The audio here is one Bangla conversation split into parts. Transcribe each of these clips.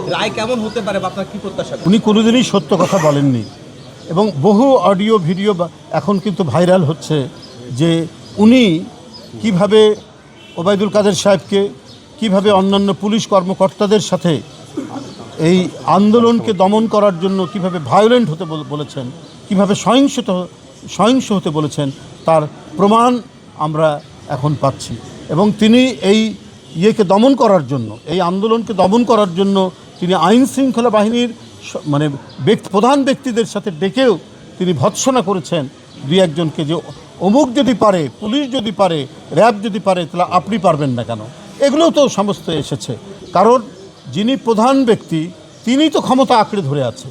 রায় কেমন হতে পারে আপনার কি প্রত্যাশা? উনি কোনোদিনই সত্য কথা বলেননি। এবং বহু অডিও, ভিডিও এখন কিন্তু ভাইরাল হচ্ছে যে উনি কীভাবে ওবায়দুল কাদের সাহেবকে, কীভাবে অন্যান্য পুলিশ কর্মকর্তাদের সাথে এই আন্দোলনকে দমন করার জন্য কীভাবে ভায়োলেন্ট হতে বল- বলেছেন, কীভাবে সহিংসত সহিংস হতে বলেছেন, তার প্রমাণ আমরা এখন পাচ্ছি। এবং তিনি এই ইয়েকে দমন করার জন্য, এই আন্দোলনকে দমন করার জন্য তিনি আইন শৃঙ্খলা বাহিনীর মানে ব্যক্তি, প্রধান ব্যক্তিদের সাথে ডেকেও তিনি ভৎসনা করেছেন। দুই একজনকে যে অমুক যদি পারে, পুলিশ যদি পারে, র্যাব যদি পারে, তাহলে আপনি পারবেন না কেন? এগুলোও তো সমস্ত এসেছে। কারণ যিনি প্রধান ব্যক্তি, তিনি তো ক্ষমতা আঁকড়ে ধরে আছে।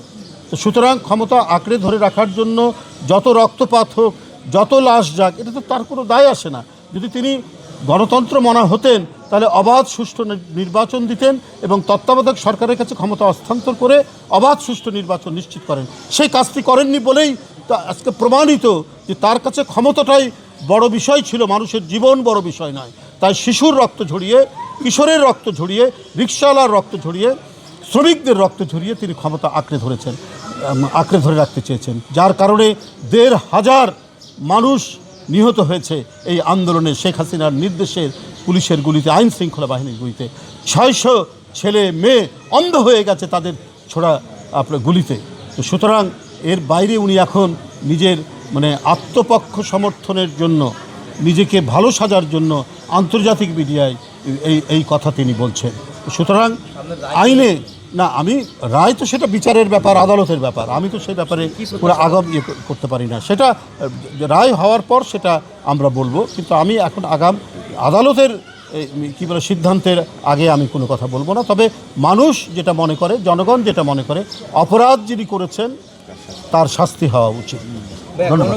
তো সুতরাং ক্ষমতা আঁকড়ে ধরে রাখার জন্য যত রক্তপাত হোক, যত লাশ যাক, এটা তো তার কোনো দায় আসে না। যদি তিনি গণতন্ত্র মনা হতেন তাহলে অবাধ সুষ্ঠু নির্বাচন দিতেন এবং তত্ত্বাবধায়ক সরকারের কাছে ক্ষমতা হস্তান্তর করে অবাধ সুষ্ঠু নির্বাচন নিশ্চিত করেন। সেই কাজটি করেননি বলেই আজকে প্রমাণিত যে তার কাছে ক্ষমতাটাই বড় বিষয় ছিল, মানুষের জীবন বড় বিষয় নয়। তাই শিশুর রক্ত ঝরিয়ে, কিশোরের রক্ত ঝরিয়ে, রিক্সাওয়ালার রক্ত ঝরিয়ে, শ্রমিকদের রক্ত ঝরিয়ে তিনি ক্ষমতা আঁকড়ে ধরেছেন আঁকড়ে ধরে রাখতে চেয়েছেন। যার কারণে দেড় হাজার মানুষ নিহত হয়েছে এই আন্দোলনে শেখ হাসিনার নির্দেশের পুলিশের গুলিতে আইন শৃঙ্খলা বাহিনীর গুলিতে। ছয়শো ছেলে মেয়ে অন্ধ হয়ে গেছে তাদের ছোড়া আপনার গুলিতে। তো সুতরাং এর বাইরে উনি এখন নিজের মানে আত্মপক্ষ সমর্থনের জন্য নিজেকে ভালো সাজার জন্য আন্তর্জাতিক মিডিয়ায় এই এই কথা তিনি বলছেন। সুতরাং আইনে না আমি রায় তো সেটা বিচারের ব্যাপার আদালতের ব্যাপার। আমি তো সেই ব্যাপারে পুরো আগাম ইয়ে করতে পারি না। সেটা রায় হওয়ার পর সেটা আমরা বলব কিন্তু আমি এখন আগাম আদালতের কী বলে সিদ্ধান্তের আগে আমি কোনো কথা বলব না। তবে মানুষ যেটা মনে করে জনগণ যেটা মনে করে অপরাধ যিনি করেছেন তার শাস্তি হওয়া উচিত। ধন্যবাদ।